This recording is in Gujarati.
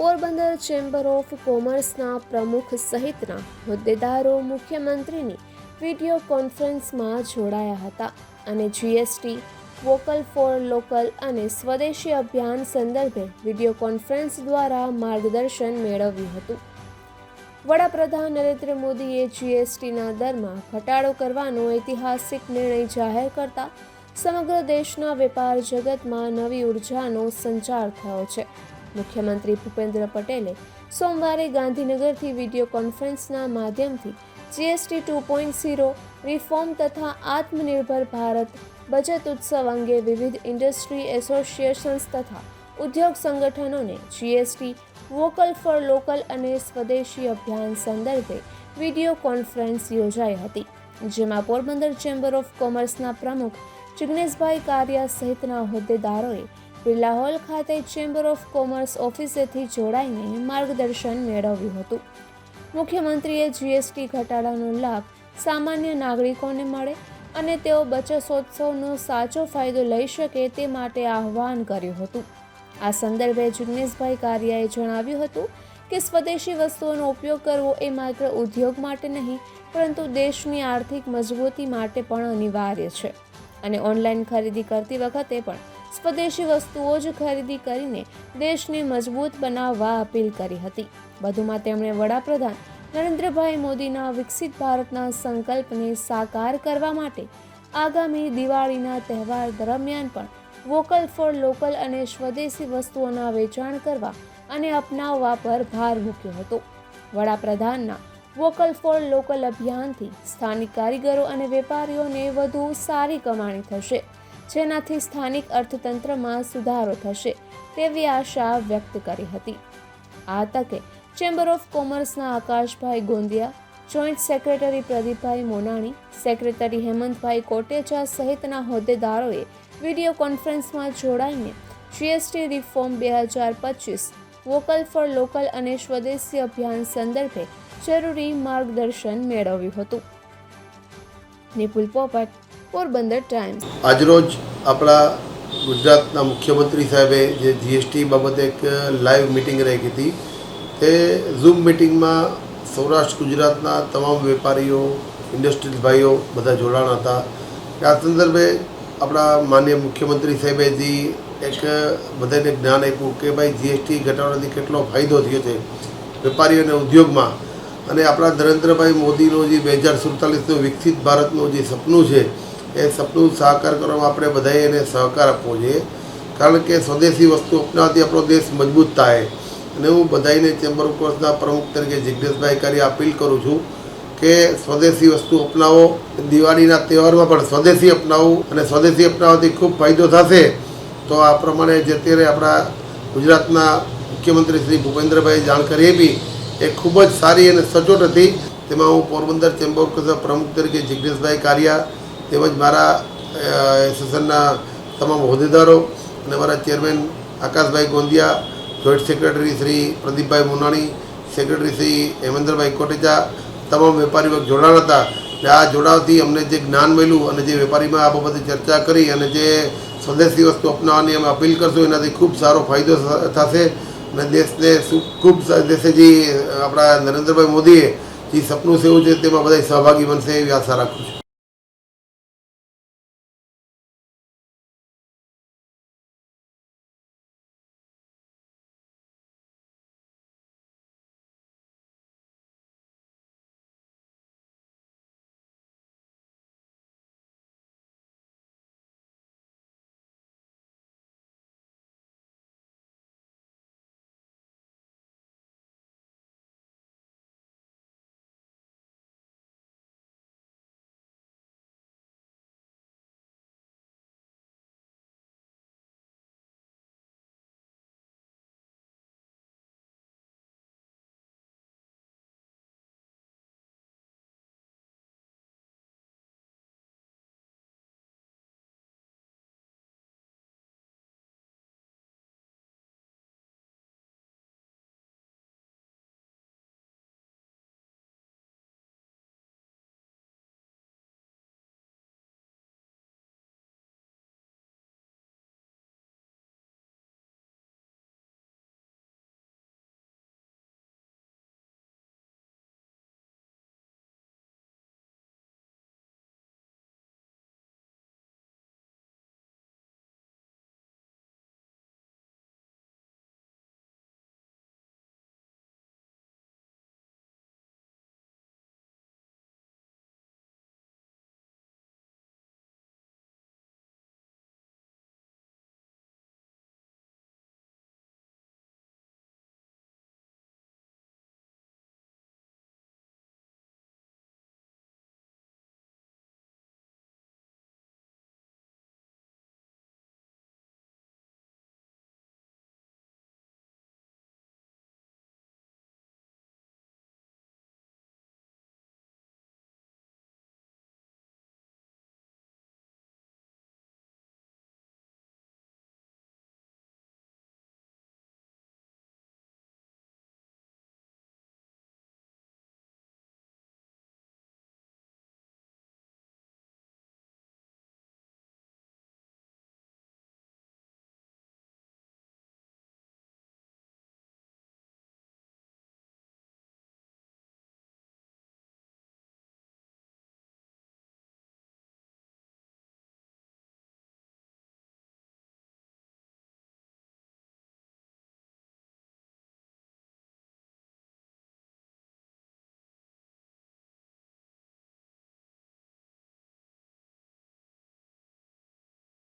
પોરબંદર ચેમ્બર ઓફ કોમર્સના પ્રમુખ સહિતના હોદ્દેદારો મુખ્યમંત્રીની વીડિયો કોન્ફરન્સમાં જોડાયા હતા અને જીએસટી, વોકલ ફોર લોકલ અને સ્વદેશી અભિયાન સંદર્ભે વીડિયો કોન્ફરન્સ દ્વારા માર્ગદર્શન મેળવ્યું હતું. વડાપ્રધાન નરેન્દ્ર મોદીએ જીએસટીના દરમાં ઘટાડો કરવાનો ઐતિહાસિક નિર્ણય જાહેર કરતા સમગ્ર દેશના વેપાર જગતમાં નવી ઉર્જાનો સંચાર થયો છે. મુખ્યમંત્રી ભૂપેન્દ્ર પટેલે સોમવારે ગાંધીનગરથી વીડિયો કોન્ફરન્સના માધ્યમથી GST two point zero, reform તથા આત્મનિર્ભર ભારત બચત ઉત્સવ અંગે વિવિધ ઇન્ડસ્ટ્રી એસોસિએશન્સ તથા ઉદ્યોગ સંગઠનોને જીએસટી, વોકલ ફોર લોકલ અને સ્વદેશી અભિયાન સંદર્ભે વીડિયો કોન્ફરન્સ યોજાઈ હતી, જેમાં પોરબંદર ચેમ્બર ઓફ કોમર્સના પ્રમુખ જિગ્નેશભાઈ કારિયા સહિતના હોદ્દેદારોએ બિરલા હોલ ખાતે ચેમ્બર ઓફ કોમર્સ ઓફિસેથી જોડાઈને માર્ગદર્શન મેળવ્યું હતું. મુખ્યમંત્રીએ જીએસટી ઘટાડાનો લાભ સામાન્ય નાગરિકોને મળે અને તેઓ બચતોત્સવનો સાચો ફાયદો લઈ શકે તે માટે આહવાન કર્યું હતું. આ સંદર્ભે જિગ્નેશભાઈ કારિયાએ જણાવ્યું હતું કે સ્વદેશી વસ્તુઓનો ઉપયોગ કરવો એ માત્ર ઉદ્યોગ માટે નહીં, પરંતુ દેશની આર્થિક મજબૂતી માટે પણ અનિવાર્ય છે. અને ઓનલાઈન ખરીદી કરતી વખતે પણ સ્વદેશી વસ્તુઓ જ ખરીદી કરીને દેશને મજબૂત બનાવવા અપીલ કરી હતી. વધુમાં તેમણે વડાપ્રધાન નરેન્દ્રભાઈ મોદીના વિકસિત ભારતના સંકલ્પને સાકાર કરવા માટે આગામી દિવાળીના તહેવાર દરમિયાન પણ વોકલ ફોર લોકલ અને સ્વદેશી વસ્તુઓના વેચાણ કરવા અને અપનાવવા પર ભાર મૂક્યો હતો. વડાપ્રધાનના વોકલ ફોર લોકલ અભિયાનથી સ્થાનિક કારીગરો અને વેપારીઓને વધુ સારી કમાણી થશે. જેનાથી સ્થાનિક અર્થતંત્રમાં સુધારો થશે તેવી આશા વ્યક્ત કરી હતી. આ તકે ચેમ્બર ઓફ કોમર્સના આકાશભાઈ ગોંદિયા જોઈન્ટ સેક્રેટરી પ્રદીપભાઈ મોનાણી સેક્રેટરી હેમંતભાઈ કોટેચા સહિતના હોદ્દેદારોએ વીડિયો કોન્ફરન્સમાં જોડાઈને જીએસટી રિફોર્મ બે હજાર પચીસ વોકલ ફોર લોકલ અને સ્વદેશી અભિયાન સંદર્ભે જરૂરી માર્ગદર્શન મેળવ્યું હતું. નિપુલ પોપટ પોરબંદર ટાઈમ્સ. આજરોજ આપણા ગુજરાતના મુખ્યમંત્રી સાહેબે જે જીએસટી બાબતે એક લાઈવ મિટિંગ રાખી હતી, તે ઝૂમ મિટિંગમાં સૌરાષ્ટ્ર ગુજરાતના તમામ વેપારીઓ ઇન્ડસ્ટ્રીઝ ભાઈઓ બધા જોડાણા હતા. આ સંદર્ભે આપણા માન્ય મુખ્યમંત્રી સાહેબે જે એક બધાને જ્ઞાન આપ્યું કે ભાઈ જીએસટી ઘટાડવાથી કેટલો ફાયદો થયો છે વેપારીઓ અને ઉદ્યોગમાં. અને આપણા નરેન્દ્રભાઈ મોદીનો જે બે હજાર સુડતાલીસનું વિકસિત ભારતનું જે સપનું છે એ સપનું સાકાર કરવામાં આપણે બધાએ એને સહકાર આપવો જોઈએ. કારણ કે સ્વદેશી વસ્તુ અપનાવતી આપણો દેશ મજબૂત થાય. અને હું બધાને ચેમ્બર ઓફ કોર્સના પ્રમુખ તરીકે જિજ્ઞેશભાઈ કરી અપીલ કરું છું કે સ્વદેશી વસ્તુ અપનાવો. દિવાળીના તહેવારમાં પણ સ્વદેશી અપનાવવું અને સ્વદેશી અપનાવવાથી ખૂબ ફાયદો થશે. તો આ પ્રમાણે જે અત્યારે આપણા ગુજરાતના મુખ્યમંત્રી શ્રી ભૂપેન્દ્રભાઈ જાણકારી આપી, એ ખૂબ જ સારી અને સચોટ હતી. તેમાં હું પોરબંદર ચેમ્બર ઓફ કોમર્સના પ્રમુખ તરીકે જિજ્ઞેશભાઈ કારિયા તેમજ મારા એસોસિએશનના તમામ હોદ્દેદારો અને મારા chairman આકાશભાઈ Gondiya, joint secretary Shri પ્રદીપભાઈ મુનાણી, સેક્રેટરી શ્રી હેમેન્દ્રભાઈ કોટેચા, તમામ વેપારી વર્ગ જોડાણ હતા. અને આ જોડાવથી અમને જે જ્ઞાન મળ્યું અને જે વેપારીમાં આ બાબતે ચર્ચા કરી અને જે સ્વદેશી વસ્તુ અપનાવવાની અમે અપીલ કરશું, એનાથી ખૂબ સારો ફાયદો થશે. અને દેશને ખૂબ દેશે જે આપણા નરેન્દ્રભાઈ મોદીએ જે સપનું સેવું છે તેમાં બધા સહભાગી બનશે એવી આશા રાખું છું.